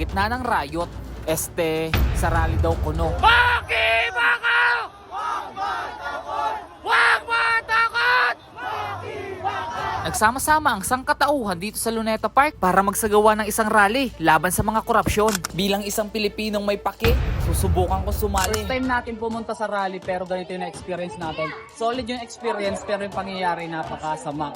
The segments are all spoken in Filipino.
gitna ng riot. Este, sa rally daw kuno. Nagsama-sama ang sangkatauhan dito sa Luneta Park para magsagawa ng isang rally laban sa mga korupsyon. Bilang isang Pilipinong may pake, susubukan ko sumali. First time natin pumunta sa rally pero ganito yung experience natin. Solid yung experience pero yung pangyayari napakasama.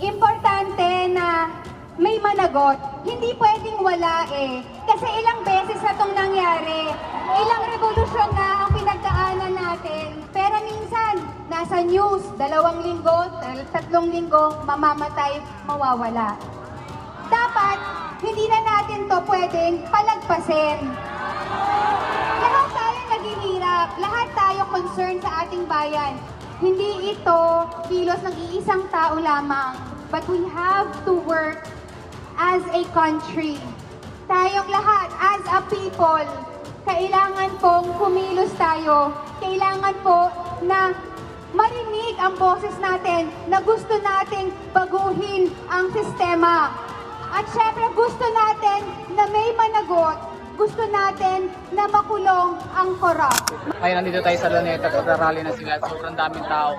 Importante na may managot. Hindi pwedeng wala eh. Kasi ilang beses na itong nangyari. Ilang revolusyon na ang pinagdaanan natin. Pero minsan, nasa news, dalawang linggo, tatlong linggo, mamamatay, mawawala. Dapat, hindi na natin to pwedeng palagpasin. Lahat tayo naghihirap. Lahat tayo concerned sa ating bayan. Hindi ito kilos ng iisang tao lamang. But we have to work as a country. Tayong lahat, as a people, kailangan pong kumilos tayo. Kailangan po na marinig ang boses natin na gusto nating baguhin ang sistema. At syempre gusto natin na may managot. Gusto natin na makulong ang korap. Ngayon nandito tayo sa Luneta, nagrarally na sila. Sobrang daming tao.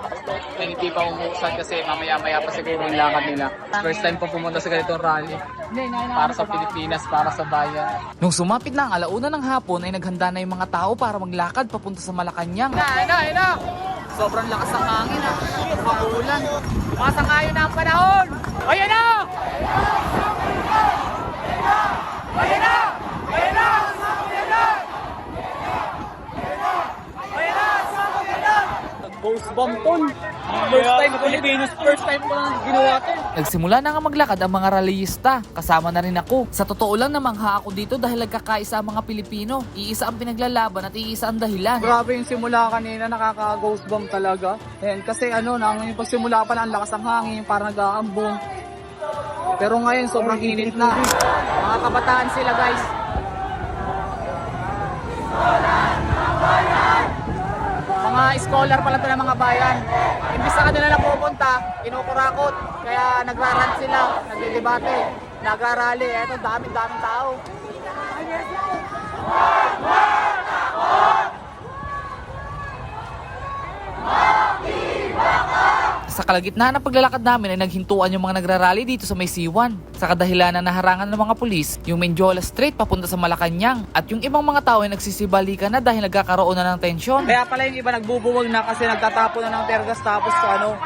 And hindi pa umuusan kasi mamaya-maya pa siguro yung lakad nila. First time po pumunta sa ganitong rally. Para sa Pilipinas, para sa bayan. Nung sumapit na ang alauna ng hapon ay naghanda na yung mga tao para maglakad papunta sa Malacanang. Ayun na, ayun na! Sobrang lakas ng hangin ah. Makulan. Masangayon na ang panahon! Ayun na! Ghost bomb tol. First time Pilipinas, first time ko lang ginawa to. Nagsimula na nga maglakad ang mga rallyista. Kasama na rin ako. Sa totoo lang namangha ako dito dahil nagkakaisa ang mga Pilipino. Iisa ang pinaglalaban at iisa ang dahilan. Grabe yung simula kanina, nakaka-ghost bomb talaga. And kasi ano, nang yung pagsimula pa lang, ang lakas ng hangin, parang nag-aambong. Pero ngayon, sobrang init na. Mga kabataan sila guys. Mga scholar pala to ng mga bayan. Imbis sa kanila na pupunta, kinukurakot. Kaya nagrarant sila, nagdidebate, nagrarally. Eto, daming-daming tao. Sa kalagitnaan ng paglalakad namin ay naghintuan yung mga nagrarally dito sa may C1. Sa kadahilanan na harangan ng mga pulis, yung Menjola Street papunta sa Malacanang at yung ibang mga tao ay nagsisibalikan na dahil nagkakaroon na ng tensyon. Kaya pala yung iba nagbubuwag na kasi nagtatapon na ng tergas tapos ano,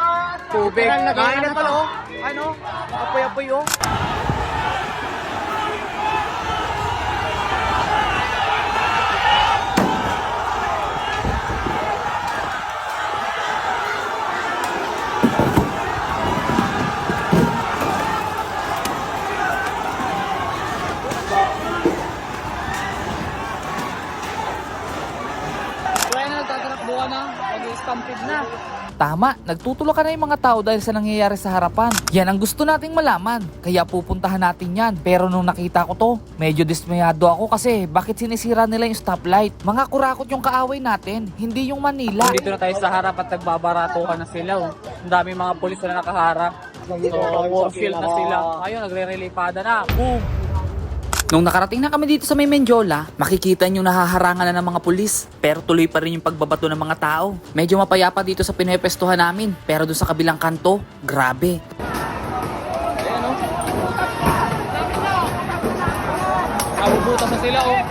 tubig. Kain na pala oh. Ano? Apoy-apoy oh. Kaya na na, mag-stampede na. Tama, nagtutulak na yung mga tao dahil sa nangyayari sa harapan. Yan ang gusto nating malaman, kaya pupuntahan natin yan. Pero nung nakita ko to, medyo dismayado ako kasi bakit sinisira nila yung stoplight? Mga kurakot yung kaaway natin, hindi yung Manila. Dito na tayo sa harap at nagbabaratuhan na sila. Oh. Ang daming mga pulis na nakaharap. So, war field na sila. Ayun, nagre-relipada na. Boom! Nung nakarating na kami dito sa may Menjola, makikita nyo nahaharangan na ng mga pulis. Pero tuloy pa rin yung pagbabato ng mga tao. Medyo mapayapa dito sa pinepestuhan namin. Pero doon sa kabilang kanto, grabe. Ayan. Nabubutas na sila oh.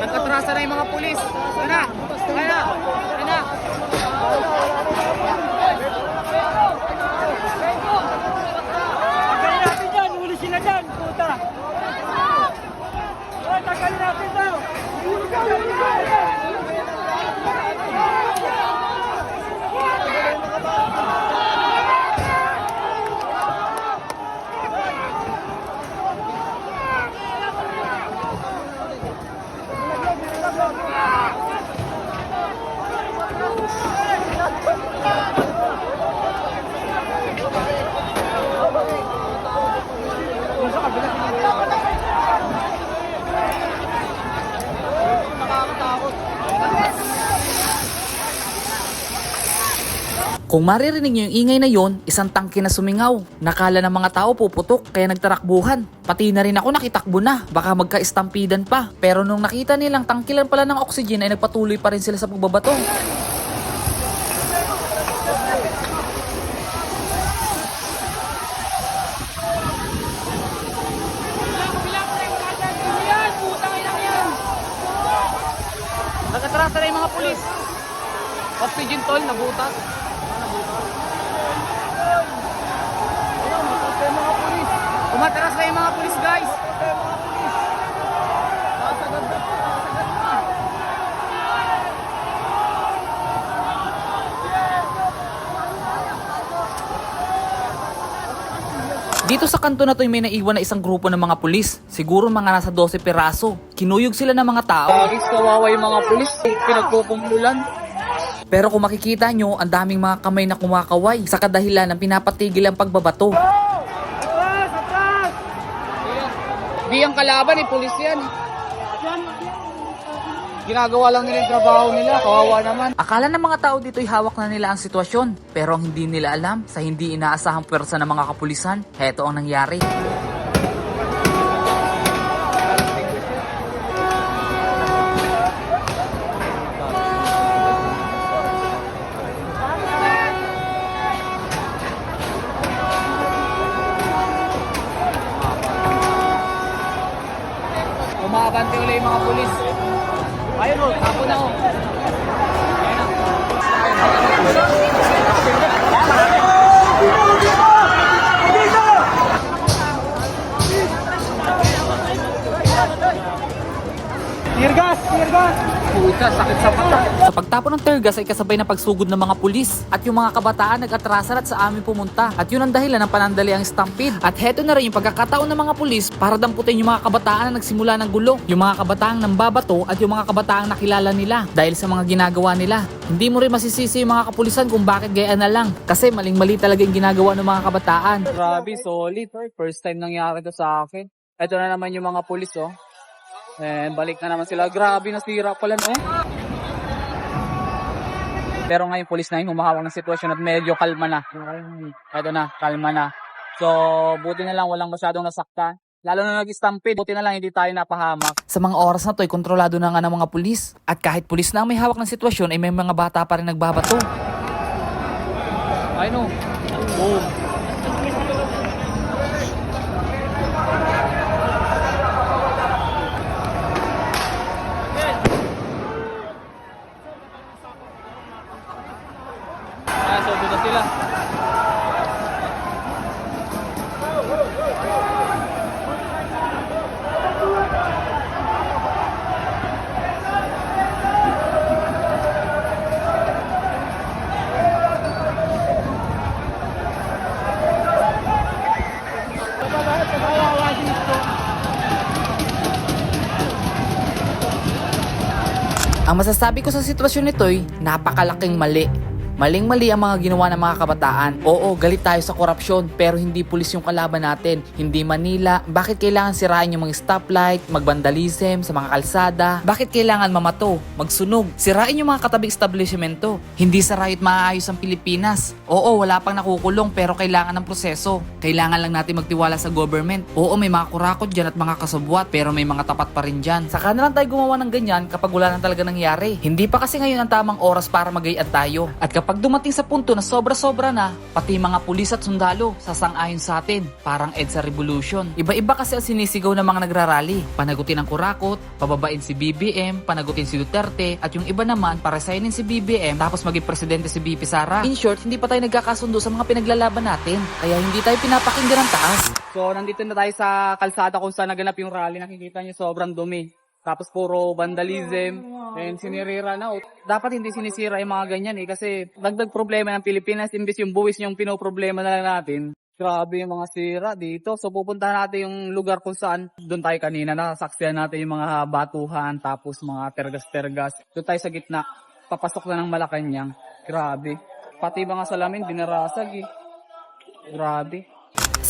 Nagkatrasa na yung mga pulis. Tara! Tara! Tara! Tagalin natin dyan! Huli sila dyan! Puta! Tagalin natin daw! Tagalin natin! Kung maririnig nyo yung ingay na yon, isang tangke na sumingaw. Nakala ng mga tao puputok kaya nagtarakbuhan. Pati na rin ako nakitakbo na, baka magka-estampidan pa. Pero nung nakita nilang tangkilan pala ng oxygen ay nagpatuloy pa rin sila sa pagbabato. Nag-atrasa na yung mga pulis. Oxygen tol, nabutas. Umatras na yung mga pulis guys. Dito sa kanto na to may naiwan na isang grupo ng mga pulis. Siguro mga nasa 12 piraso. Kinuyog sila ng mga tao. Guys, kawawa yung mga pulis. Pinagpupumulan. Pero kung makikita nyo, ang daming mga kamay na kumakaway sa kadahilan ng pinapatigil ang pagbabato. Di ang kalaban eh, pulis yan. Ginagawa lang nila yung trabaho nila, kawawa naman. Akala ng mga tao dito'y hawak na nila ang sitwasyon. Pero ang hindi nila alam, sa hindi inaasahang pwersa ng mga kapulisan, heto ang nangyari. Umakabante ulit yung mga pulis. Ayun o, tapo na o. Puta, sakit sa mata. Sa pagtapon ng tear gas ay kasabay na pagsugod ng mga pulis at yung mga kabataan nag-atrasan at sa amin pumunta. At yun ang dahilan ng panandali ang stampede. At heto na rin yung pagkakataon ng mga pulis para damputin yung mga kabataan na nagsimula ng gulo. Yung mga kabataang nambabato at yung mga kabataang nakilala nila dahil sa mga ginagawa nila. Hindi mo rin masisisi yung mga kapulisan kung bakit gaya na lang. Kasi maling-mali talaga yung ginagawa ng mga kabataan. Grabe, solid. First time nangyari to sa akin. Ito na naman yung mga pulis, oh. Eh, balik na naman sila. Grabe, nasira pala, no? Pero ngayon, pulis na yung humahawak ng sitwasyon at medyo kalma na. Ito na, kalma na. So, buti na lang walang masyadong nasaktan. Lalo na nag-stampede, buti na lang hindi tayo napahamak. Sa mga oras na to ay kontrolado na nga ng mga pulis. At kahit pulis na ang may hawak ng sitwasyon ay may mga bata pa rin nagbabato. Ay, no. Boom. Ang masasabi ko sa sitwasyon nito'y napakalaking mali. Maling-mali ang mga ginawa ng mga kabataan. Oo, galit tayo sa korupsyon, pero hindi pulis yung kalaban natin. Hindi Manila. Bakit kailangan sirain yung mga stoplight, magbandalism sa mga kalsada? Bakit kailangan mamato, magsunog, sirain yung mga katabing establishmento? Hindi sa riot maaayos ang Pilipinas. Oo, wala pang nakukulong pero kailangan ng proseso. Kailangan lang natin magtiwala sa government. Oo, may mga kurakot dyan at mga kasabwat pero may mga tapat pa rin dyan. Saka na lang tayo gumawa ng ganyan kapag wala na talaga nangyari. Hindi pa kasi ngayon ang tamang oras para magayad tayo. At kapag dumating sa punto na sobra-sobra na, pati mga pulis at sundalo sasang-ayon sa atin. Parang EDSA Revolution. Iba-iba kasi ang sinisigaw ng mga nagrarally. Panagutin ang kurakot, pababain si BBM, panagutin si Duterte, at yung iba naman, paresignin si BBM, tapos maging presidente si BP Sara. In short, hindi pa tayo nagkakasundo sa mga pinaglalaban natin. Kaya hindi tayo pinapakinggan ng taas. So, nandito na tayo sa kalsada kung saan naganap yung rally. Nakikita niyo sobrang dumi. Tapos puro vandalism and sinirira na. Dapat hindi sinisira yung mga ganyan eh kasi dagdag problema ng Pilipinas imbis yung buwis yung pinoproblema na lang natin. Grabe yung mga sira dito. So pupuntahan natin yung lugar kung saan doon tayo kanina nasaksihan natin yung mga batuhan tapos mga tergas-tergas. Doon tayo sa gitna. Papasok na ng Malacanang. Grabe. Pati mga salamin binarasag eh. Grabe.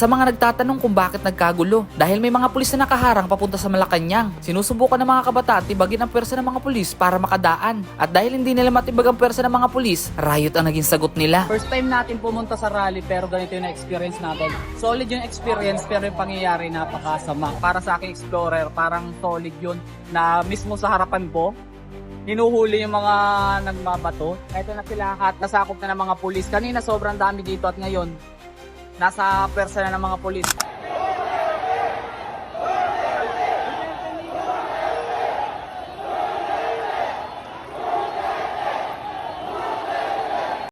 Sa mga nagtatanong kung bakit nagkagulo, dahil may mga pulis na nakaharang papunta sa Malacanang. Sinusubukan ng mga kabataan tibagin ang pwersa ng mga pulis para makadaan. At dahil hindi nila matibag ang pwersa ng mga pulis, riot ang naging sagot nila. First time natin pumunta sa rally pero ganito yung experience natin. Solid yung experience pero yung pangyayari napakasama. Para sa aking explorer, parang solid yun na mismo sa harapan ko, hinuhuli yung mga nagmabato. Ito na sila at nasakop na ng mga pulis. Kanina sobrang dami dito at ngayon, nasa persa na ng mga pulis.